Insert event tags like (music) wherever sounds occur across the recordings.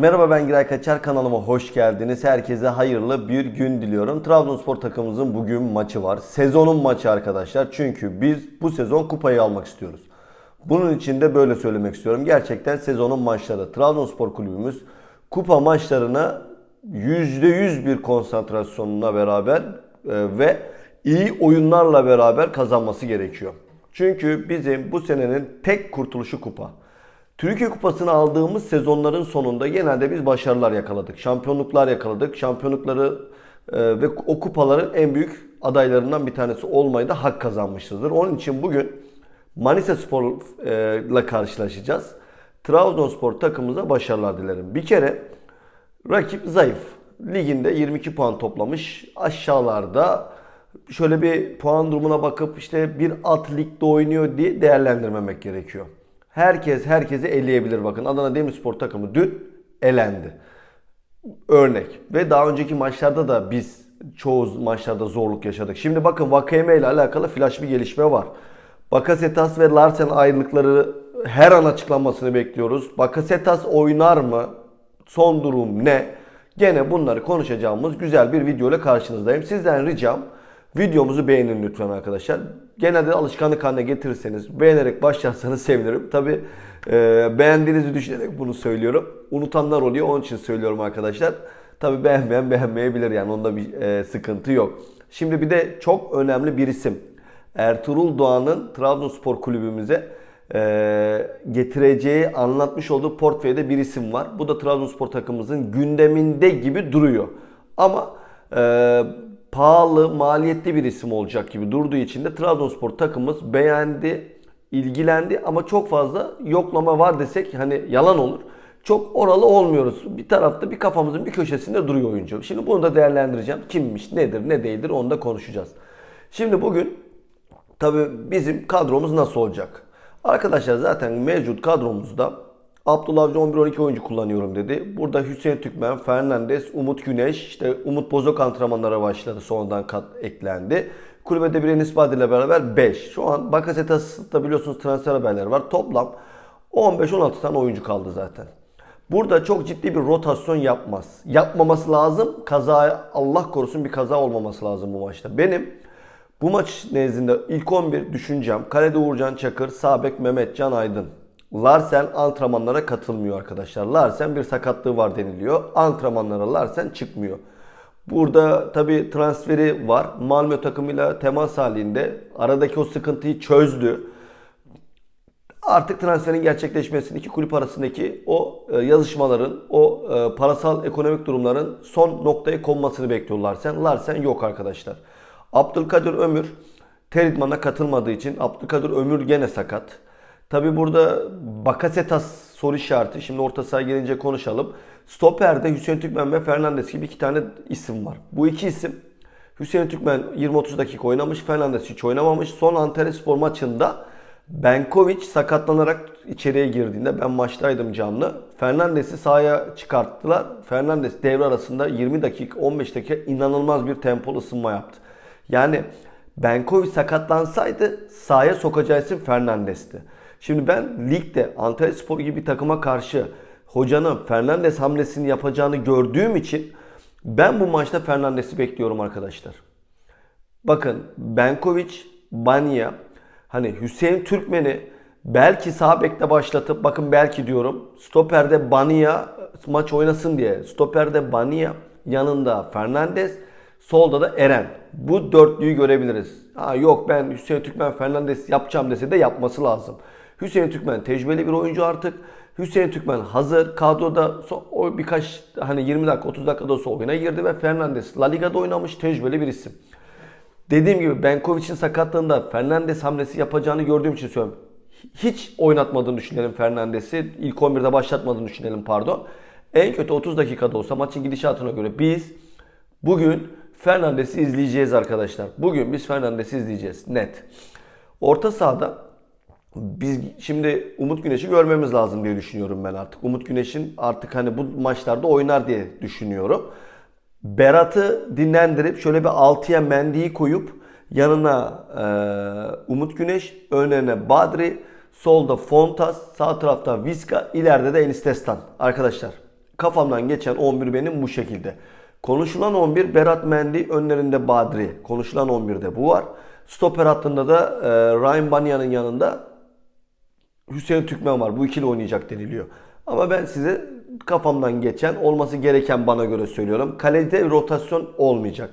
Merhaba ben Giray Kaçar kanalıma hoş geldiniz. Herkese hayırlı bir gün diliyorum. Trabzonspor takımımızın bugün maçı var. Sezonun maçı arkadaşlar. Çünkü biz bu sezon kupayı almak istiyoruz. Bunun için de böyle söylemek istiyorum. Gerçekten sezonun maçları. Trabzonspor kulübümüz kupa maçlarına %100 bir konsantrasyonuna beraber e, ve iyi oyunlarla beraber kazanması gerekiyor. Çünkü bizim bu senenin tek kurtuluşu kupa. Türkiye Kupası'nı aldığımız sezonların sonunda genelde biz başarılar yakaladık. Şampiyonluklar yakaladık. Şampiyonlukları e, ve o kupaların en büyük adaylarından bir tanesi olmayı da hak kazanmışızdır. Onun için bugün Manisa Spor'la karşılaşacağız. Trabzonspor takımımıza başarılar dilerim. Bir kere rakip zayıf. Liginde 22 puan toplamış. Aşağılarda şöyle bir puan durumuna bakıp işte bir alt ligde oynuyor diye değerlendirmemek gerekiyor. Herkes herkesi eleyebilir bakın. Adana Demirspor takımı dün elendi. Örnek. Ve daha önceki maçlarda da biz çoğu maçlarda zorluk yaşadık. Şimdi bakın Vakayeme ile alakalı flash bir gelişme var. Bakasetas ve Larsen ayrılıkları her an açıklanmasını bekliyoruz. Bakasetas oynar mı? Son durum ne? Gene bunları konuşacağımız güzel bir video ile karşınızdayım. Sizden ricam videomuzu beğenin lütfen arkadaşlar. Genelde alışkanlık haline getirirseniz beğenerek başlarsanız sevinirim. Tabi beğendiğinizi düşünerek bunu söylüyorum. Unutanlar oluyor onun için söylüyorum arkadaşlar. Tabi beğenmeyen beğenmeyebilir yani onda bir e, sıkıntı yok. Şimdi bir de çok önemli bir isim. Ertuğrul Doğan'ın Trabzonspor kulübümüze e, getireceği anlatmış olduğu portföyde bir isim var. Bu da Trabzonspor takımımızın gündeminde gibi duruyor. Ama e, pahalı, maliyetli bir isim olacak gibi durduğu için de Trabzonspor takımımız beğendi, ilgilendi ama çok fazla yoklama var desek hani yalan olur. Çok oralı olmuyoruz. Bir tarafta bir kafamızın bir köşesinde duruyor oyuncu. Şimdi bunu da değerlendireceğim. Kimmiş, nedir, ne değildir onu da konuşacağız. Şimdi bugün tabii bizim kadromuz nasıl olacak? Arkadaşlar zaten mevcut kadromuzda Abdullah Avcı 11-12 oyuncu kullanıyorum dedi. Burada Hüseyin Türkmen, Fernandes, Umut Güneş, işte Umut Bozok antrenmanlara başladı. Sonradan kat eklendi. Kulübede bir Enis Badri ile beraber 5. Şu an Bakasetas'ta biliyorsunuz transfer haberleri var. Toplam 15-16 tane oyuncu kaldı zaten. Burada çok ciddi bir rotasyon yapmaz. Yapmaması lazım. Kaza Allah korusun bir kaza olmaması lazım bu maçta. Benim bu maç nezdinde ilk 11 düşüncem Kalede Uğurcan Çakır, Sabek Mehmet Can Aydın. Larsen antrenmanlara katılmıyor arkadaşlar. Larsen bir sakatlığı var deniliyor. Antrenmanlara Larsen çıkmıyor. Burada tabi transferi var. Malmö takımıyla temas halinde. Aradaki o sıkıntıyı çözdü. Artık transferin gerçekleşmesini iki kulüp arasındaki o e, yazışmaların, o e, parasal ekonomik durumların son noktaya konmasını bekliyor Larsen. Larsen yok arkadaşlar. Abdülkadir Ömür Teridman'a katılmadığı için Abdülkadir Ömür gene sakat. Tabi burada Bakasetas soru işareti. Şimdi orta sahaya gelince konuşalım. Stoper'de Hüseyin Türkmen ve Fernandes gibi iki tane isim var. Bu iki isim Hüseyin Türkmen 20-30 dakika oynamış. Fernandes hiç oynamamış. Son Antalyaspor maçında Benkovic sakatlanarak içeriye girdiğinde ben maçtaydım canlı. Fernandes'i sahaya çıkarttılar. Fernandes devre arasında 20 dakika 15 dakika inanılmaz bir tempolu ısınma yaptı. Yani Benkovic sakatlansaydı sahaya sokacağı isim Fernandes'ti. Şimdi ben ligde Antalya Spor gibi bir takıma karşı hocanın Fernandes hamlesini yapacağını gördüğüm için ben bu maçta Fernandes'i bekliyorum arkadaşlar. Bakın Benkovic, Banya, hani Hüseyin Türkmen'i belki sağ bekte başlatıp bakın belki diyorum stoperde Banya maç oynasın diye stoperde Banya yanında Fernandes solda da Eren. Bu dörtlüyü görebiliriz. Ha yok ben Hüseyin Türkmen Fernandes yapacağım dese de yapması lazım. Hüseyin Türkmen tecrübeli bir oyuncu artık. Hüseyin Türkmen hazır. Kadroda o birkaç hani 20 dakika 30 dakikada olsa oyuna girdi ve Fernandes La Liga'da oynamış tecrübeli bir isim. Dediğim gibi Benkovic'in sakatlığında Fernandes hamlesi yapacağını gördüğüm için söylüyorum. Hiç oynatmadığını düşünelim Fernandes'i. İlk 11'de başlatmadığını düşünelim pardon. En kötü 30 dakikada olsa maçın gidişatına göre biz bugün Fernandes'i izleyeceğiz arkadaşlar. Bugün biz Fernandes'i izleyeceğiz. Net. Orta sahada biz şimdi Umut Güneş'i görmemiz lazım diye düşünüyorum ben artık. Umut Güneş'in artık hani bu maçlarda oynar diye düşünüyorum. Berat'ı dinlendirip şöyle bir altıya Mendy'yi koyup yanına e, Umut Güneş, önüne Badri, solda Fontas, sağ tarafta Viska, ileride de Enis Destan. Arkadaşlar kafamdan geçen 11 benim bu şekilde. Konuşulan 11 Berat Mendy önlerinde Badri. Konuşulan 11'de bu var. Stoper hattında da e, Ryan Banya'nın yanında Hüseyin Türkmen var. Bu ikili oynayacak deniliyor. Ama ben size kafamdan geçen, olması gereken bana göre söylüyorum. Kalede rotasyon olmayacak.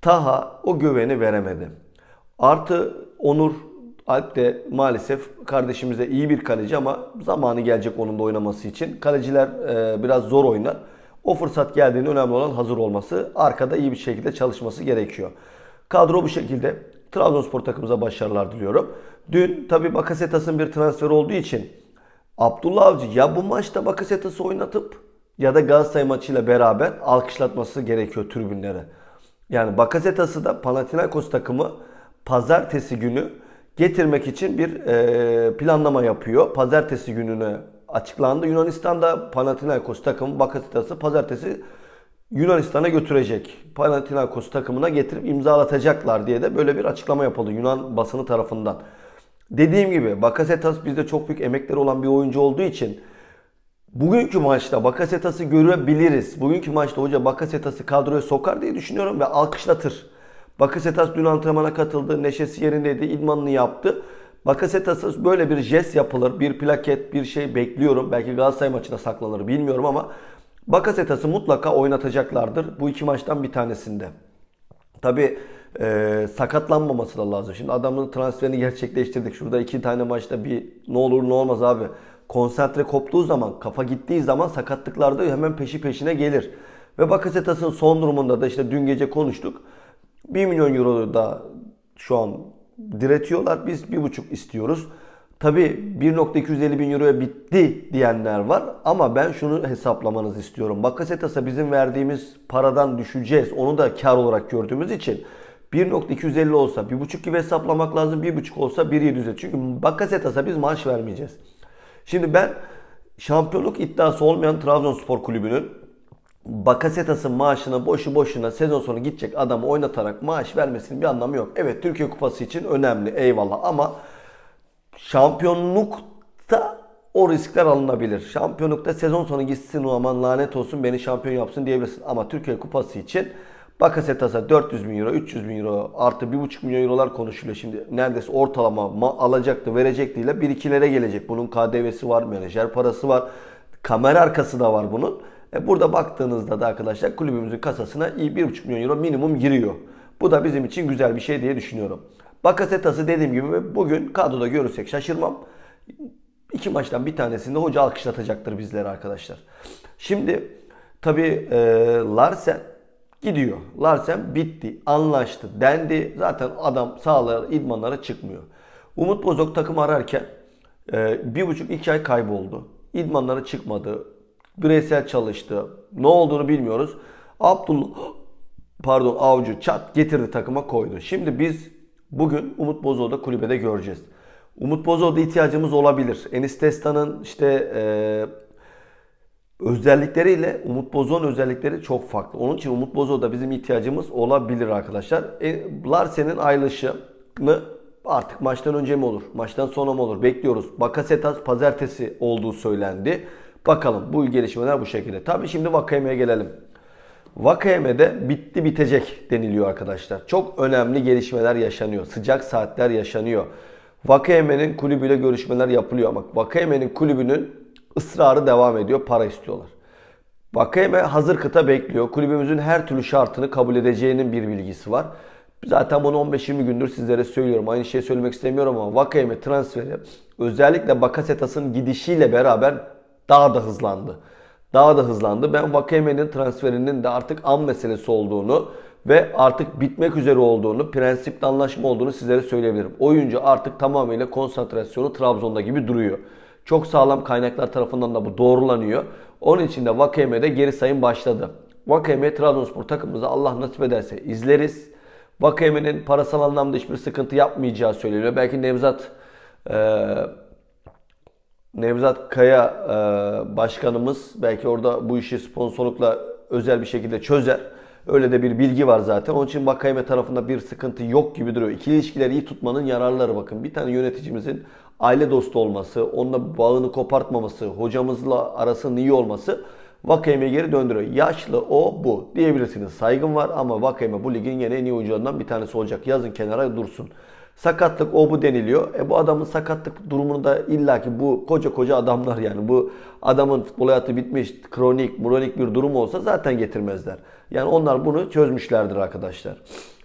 Taha o güveni veremedi. Artı Onur Alp de maalesef kardeşimize iyi bir kaleci ama zamanı gelecek onun da oynaması için. Kaleciler e, biraz zor oynar. O fırsat geldiğinde önemli olan hazır olması, arkada iyi bir şekilde çalışması gerekiyor. Kadro bu şekilde. Trabzonspor takımımıza başarılar diliyorum. Dün tabi Bakasetas'ın bir transfer olduğu için Abdullah Avcı ya bu maçta Bakasetas'ı oynatıp ya da Galatasaray maçıyla beraber alkışlatması gerekiyor tribünlere. Yani Bakasetas'ı da Panathinaikos takımı pazartesi günü getirmek için bir e, planlama yapıyor. Pazartesi gününe açıklandı. Yunanistan'da Panathinaikos takımı Bakasetas'ı pazartesi Yunanistan'a götürecek. Panathinaikos takımına getirip imzalatacaklar diye de böyle bir açıklama yapıldı Yunan basını tarafından. Dediğim gibi Bakasetas bizde çok büyük emekleri olan bir oyuncu olduğu için bugünkü maçta Bakasetas'ı görebiliriz. Bugünkü maçta hoca Bakasetas'ı kadroya sokar diye düşünüyorum ve alkışlatır. Bakasetas dün antrenmana katıldı. Neşesi yerindeydi. idmanını yaptı. Bakasetas'a böyle bir jest yapılır. Bir plaket, bir şey bekliyorum. Belki Galatasaray maçına saklanır bilmiyorum ama Bakasetas'ı mutlaka oynatacaklardır. Bu iki maçtan bir tanesinde. Tabi e, sakatlanmaması da lazım. Şimdi adamın transferini gerçekleştirdik. Şurada iki tane maçta bir ne olur ne olmaz abi. Konsantre koptuğu zaman, kafa gittiği zaman sakatlıklarda hemen peşi peşine gelir. Ve Bakasetas'ın son durumunda da işte dün gece konuştuk. 1 milyon euro da şu an diretiyorlar. Biz 1,5 istiyoruz. Tabi 1.250 bin euroya bitti diyenler var ama ben şunu hesaplamanızı istiyorum. Bakasetas'a bizim verdiğimiz paradan düşeceğiz. Onu da kar olarak gördüğümüz için 1.250 olsa 1.5 gibi hesaplamak lazım. 1.5 olsa 1.700'e. Çünkü Bakasetas'a biz maaş vermeyeceğiz. Şimdi ben şampiyonluk iddiası olmayan Trabzonspor Kulübü'nün Bakasetas'ın maaşını boşu boşuna sezon sonu gidecek adamı oynatarak maaş vermesinin bir anlamı yok. Evet Türkiye Kupası için önemli eyvallah ama şampiyonlukta o riskler alınabilir. Şampiyonlukta sezon sonu gitsin o aman lanet olsun beni şampiyon yapsın diyebilirsin. Ama Türkiye Kupası için Bakasetas'a 400 bin euro, 300 bin euro artı 1,5 milyon eurolar konuşuluyor. Şimdi neredeyse ortalama ma- alacaktı, verecekti ile 1-2'lere gelecek. Bunun KDV'si var, menajer parası var, kamera arkası da var bunun. E burada baktığınızda da arkadaşlar kulübümüzün kasasına iyi 1,5 milyon euro minimum giriyor. Bu da bizim için güzel bir şey diye düşünüyorum. Bakasetas'ı dediğim gibi bugün kadroda görürsek şaşırmam. İki maçtan bir tanesinde hoca alkışlatacaktır bizleri arkadaşlar. Şimdi tabi e, Larsen gidiyor. Larsen bitti, anlaştı, dendi. Zaten adam sahalara, idmanlara çıkmıyor. Umut Bozok takım ararken e, bir buçuk iki ay kayboldu. İdmanlara çıkmadı. Bireysel çalıştı. Ne olduğunu bilmiyoruz. Abdullah (gasps) pardon Avcı çat getirdi takıma koydu. Şimdi biz bugün Umut Bozok'u da kulübede göreceğiz. Umut Bozok'da ihtiyacımız olabilir. Enis Testan'ın işte e, özellikleriyle Umut Bozok'un özellikleri çok farklı. Onun için Umut Bozok'da bizim ihtiyacımız olabilir arkadaşlar. E, Larsen'in ayrılışını artık maçtan önce mi olur, maçtan sonra mı olur bekliyoruz. Bakasetas pazartesi olduğu söylendi. Bakalım bu gelişmeler bu şekilde. Tabii şimdi Vakayeme'ye gelelim. Vakayeme'de bitti bitecek deniliyor arkadaşlar. Çok önemli gelişmeler yaşanıyor. Sıcak saatler yaşanıyor. Vakayeme'nin kulübüyle görüşmeler yapılıyor ama Vakayeme'nin kulübünün ısrarı devam ediyor. Para istiyorlar. Vakayeme hazır kıta bekliyor. Kulübümüzün her türlü şartını kabul edeceğinin bir bilgisi var. Zaten bunu 15-20 gündür sizlere söylüyorum. Aynı şeyi söylemek istemiyorum ama Vakayeme transferi özellikle Bakasetas'ın gidişiyle beraber daha da hızlandı. Daha da hızlandı. Ben Vakayeme'nin transferinin de artık an meselesi olduğunu ve artık bitmek üzere olduğunu, prensipli anlaşma olduğunu sizlere söyleyebilirim. Oyuncu artık tamamıyla konsantrasyonu Trabzon'da gibi duruyor. Çok sağlam kaynaklar tarafından da bu doğrulanıyor. Onun için de Vakayeme'de geri sayım başladı. Vakayeme Trabzonspor takımımızı Allah nasip ederse izleriz. Vakayeme'nin parasal anlamda hiçbir sıkıntı yapmayacağı söyleniyor. Belki Nevzat e, Nevzat Kaya e, başkanımız belki orada bu işi sponsorlukla özel bir şekilde çözer. Öyle de bir bilgi var zaten. Onun için Vakayeme tarafında bir sıkıntı yok gibi duruyor. İkili ilişkileri iyi tutmanın yararları bakın. Bir tane yöneticimizin aile dostu olması, onunla bağını kopartmaması, hocamızla arasının iyi olması Vakayeme geri döndürüyor. Yaşlı o bu diyebilirsiniz. Saygım var ama Vakayeme bu ligin yine en iyi oyuncularından bir tanesi olacak. Yazın kenara dursun. Sakatlık o bu deniliyor. E bu adamın sakatlık durumunu da illaki bu koca koca adamlar yani bu adamın futbol hayatı bitmiş kronik, kronik bir durum olsa zaten getirmezler. Yani onlar bunu çözmüşlerdir arkadaşlar.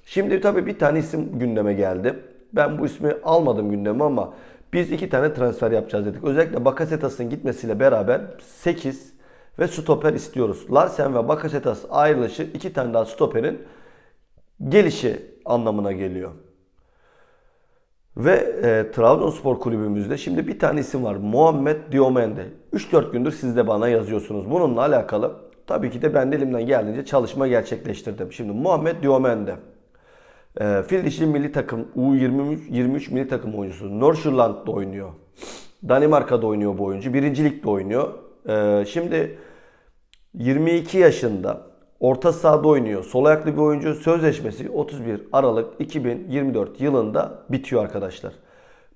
Şimdi tabii bir tane isim gündeme geldi. Ben bu ismi almadım gündeme ama biz iki tane transfer yapacağız dedik. Özellikle Bakasetas'ın gitmesiyle beraber 8 ve stoper istiyoruz. Larsen ve Bakasetas ayrılışı iki tane daha stoperin gelişi anlamına geliyor. Ve e, Trabzonspor kulübümüzde şimdi bir tane isim var. Muhammed Diomende. 3-4 gündür siz de bana yazıyorsunuz. Bununla alakalı tabii ki de ben de elimden geldiğince çalışma gerçekleştirdim. Şimdi Muhammed Diomende. E, Fil dişi milli takım U23 23 milli takım oyuncusu. Norşurland'da oynuyor. Danimarka'da oynuyor bu oyuncu. Birinci Lig'de oynuyor. E, şimdi 22 yaşında orta sahada oynuyor. Sol ayaklı bir oyuncu. Sözleşmesi 31 Aralık 2024 yılında bitiyor arkadaşlar.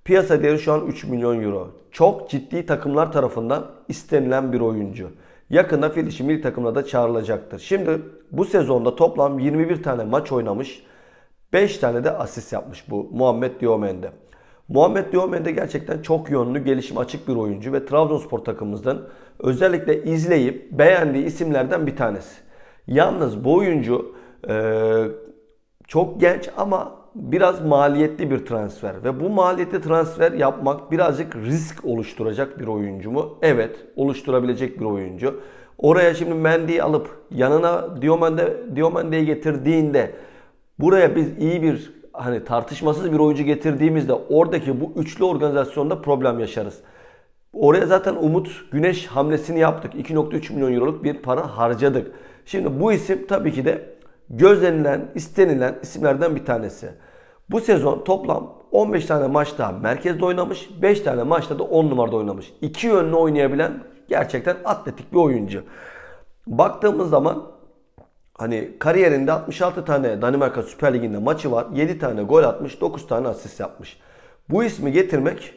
Piyasa değeri şu an 3 milyon euro. Çok ciddi takımlar tarafından istenilen bir oyuncu. Yakında fil dişi milli takımına da çağrılacaktır. Şimdi bu sezonda toplam 21 tane maç oynamış. 5 tane de asist yapmış bu Muhammed Diomende. Muhammed Diomende gerçekten çok yönlü, gelişim açık bir oyuncu ve Trabzonspor takımımızdan özellikle izleyip beğendiği isimlerden bir tanesi. Yalnız bu oyuncu e, çok genç ama biraz maliyetli bir transfer ve bu maliyetli transfer yapmak birazcık risk oluşturacak bir oyuncu mu? Evet, oluşturabilecek bir oyuncu. Oraya şimdi Mendy'yi alıp yanına Diomande Diomande'yi getirdiğinde buraya biz iyi bir hani tartışmasız bir oyuncu getirdiğimizde oradaki bu üçlü organizasyonda problem yaşarız. Oraya zaten Umut Güneş hamlesini yaptık. 2.3 milyon euroluk bir para harcadık. Şimdi bu isim tabii ki de gözlenilen, istenilen isimlerden bir tanesi. Bu sezon toplam 15 tane maçta merkezde oynamış, 5 tane maçta da 10 numarada oynamış. İki yönlü oynayabilen gerçekten atletik bir oyuncu. Baktığımız zaman hani kariyerinde 66 tane Danimarka Süper Ligi'nde maçı var. 7 tane gol atmış, 9 tane asist yapmış. Bu ismi getirmek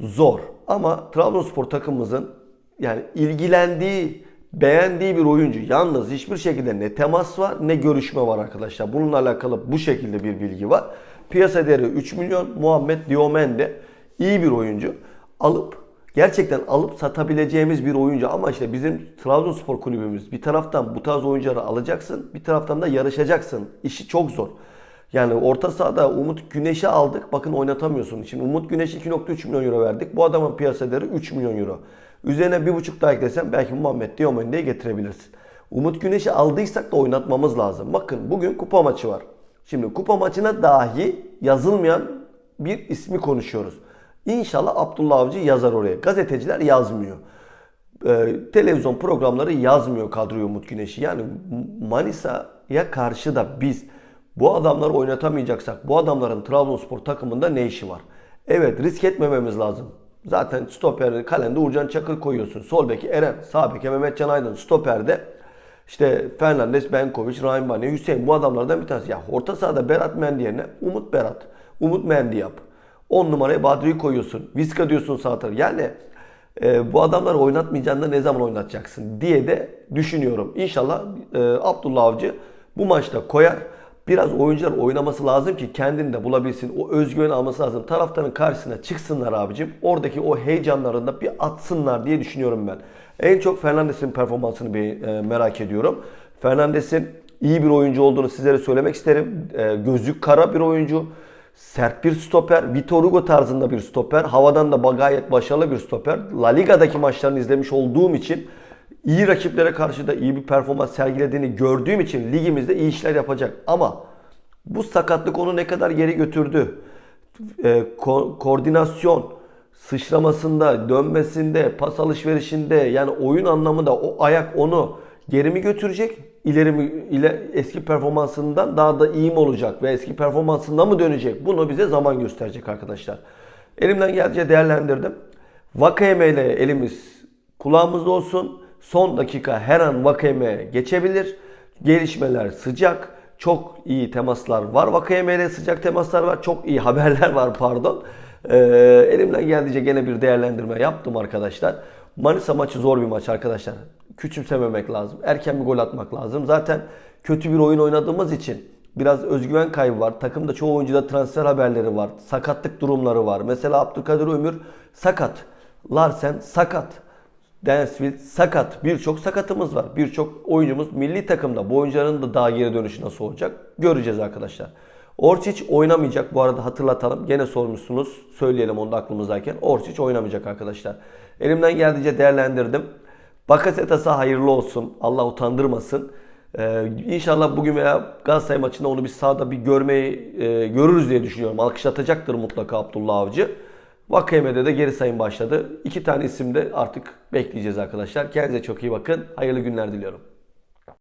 zor. Ama Trabzonspor takımımızın yani ilgilendiği, beğendiği bir oyuncu. Yalnız hiçbir şekilde ne temas var ne görüşme var arkadaşlar. Bununla alakalı bu şekilde bir bilgi var. Piyasa değeri 3 milyon. Muhammed Diomende iyi bir oyuncu. Alıp gerçekten alıp satabileceğimiz bir oyuncu ama işte bizim Trabzonspor kulübümüz bir taraftan bu tarz oyuncuları alacaksın, bir taraftan da yarışacaksın. İşi çok zor. Yani orta sahada Umut Güneş'i aldık. Bakın oynatamıyorsun. Şimdi Umut Güneş'e 2.3 milyon euro verdik. Bu adamın piyasa değeri 3 milyon euro. Üzerine 1.5 daha eklesen belki Muhammed Diomende'yi getirebilirsin. Umut Güneş'i aldıysak da oynatmamız lazım. Bakın bugün kupa maçı var. Şimdi kupa maçına dahi yazılmayan bir ismi konuşuyoruz. İnşallah Abdullah Avcı yazar oraya. Gazeteciler yazmıyor. Ee, televizyon programları yazmıyor kadroyu Umut Güneş'i. Yani Manisa'ya karşı da biz bu adamları oynatamayacaksak bu adamların Trabzonspor takımında ne işi var? Evet risk etmememiz lazım. Zaten stoperde kalende Uğurcan Çakır koyuyorsun. Sol beki Eren, sağ beki Mehmetcan Aydın, stoperde işte Fernandes, Benkovic, Rahim Bane, Hüseyin bu adamlardan bir tanesi. Ya orta sahada Berat Mendy yerine Umut Berat, Umut Mendy yap. 10 numaraya Badri'yi koyuyorsun. Viska diyorsun sağ tarafı. Yani e, bu adamları oynatmayacağında ne zaman oynatacaksın diye de düşünüyorum. İnşallah e, Abdullah Avcı bu maçta koyar. Biraz oyuncular oynaması lazım ki kendini de bulabilsin. O özgüven alması lazım. Taraftarın karşısına çıksınlar abicim. Oradaki o heyecanlarında bir atsınlar diye düşünüyorum ben. En çok Fernandes'in performansını bir, e, merak ediyorum. Fernandes'in iyi bir oyuncu olduğunu sizlere söylemek isterim. E, gözü kara bir oyuncu. Sert bir stoper. Vitor Hugo tarzında bir stoper. Havadan da gayet başarılı bir stoper. La Liga'daki maçlarını izlemiş olduğum için iyi rakiplere karşı da iyi bir performans sergilediğini gördüğüm için ligimizde iyi işler yapacak. Ama bu sakatlık onu ne kadar geri götürdü? E, ko- koordinasyon, sıçramasında, dönmesinde, pas alışverişinde yani oyun anlamında o ayak onu geri mi götürecek? İleri mi ile eski performansından daha da iyi mi olacak ve eski performansından mı dönecek? Bunu bize zaman gösterecek arkadaşlar. Elimden geldiğince değerlendirdim. Vakayeme ile elimiz kulağımızda olsun. Son dakika her an Vakayeme geçebilir. Gelişmeler sıcak. Çok iyi temaslar var. Vakayeme ile sıcak temaslar var. Çok iyi (laughs) haberler var pardon. Ee, elimden geldiğince gene bir değerlendirme yaptım arkadaşlar. Manisa maçı zor bir maç arkadaşlar. küçümsememek lazım. Erken bir gol atmak lazım. Zaten kötü bir oyun oynadığımız için biraz özgüven kaybı var. Takımda çoğu oyuncuda transfer haberleri var. Sakatlık durumları var. Mesela Abdülkadir Ömür sakat. Larsen sakat. Dansfield sakat. Birçok sakatımız var. Birçok oyuncumuz milli takımda. Bu oyuncuların da daha geri dönüşü nasıl olacak? Göreceğiz arkadaşlar. Orsic oynamayacak. Bu arada hatırlatalım. Gene sormuşsunuz. Söyleyelim onu da aklımızdayken. Orsic oynamayacak arkadaşlar. Elimden geldiğince değerlendirdim. Bakasetas'a hayırlı olsun. Allah utandırmasın. Ee, inşallah bugün veya Galatasaray maçında onu bir sahada bir görmeyi e, görürüz diye düşünüyorum. Alkışlatacaktır mutlaka Abdullah Avcı. Vakayeme'de de geri sayım başladı. İki tane isim de artık bekleyeceğiz arkadaşlar. Kendinize çok iyi bakın. Hayırlı günler diliyorum.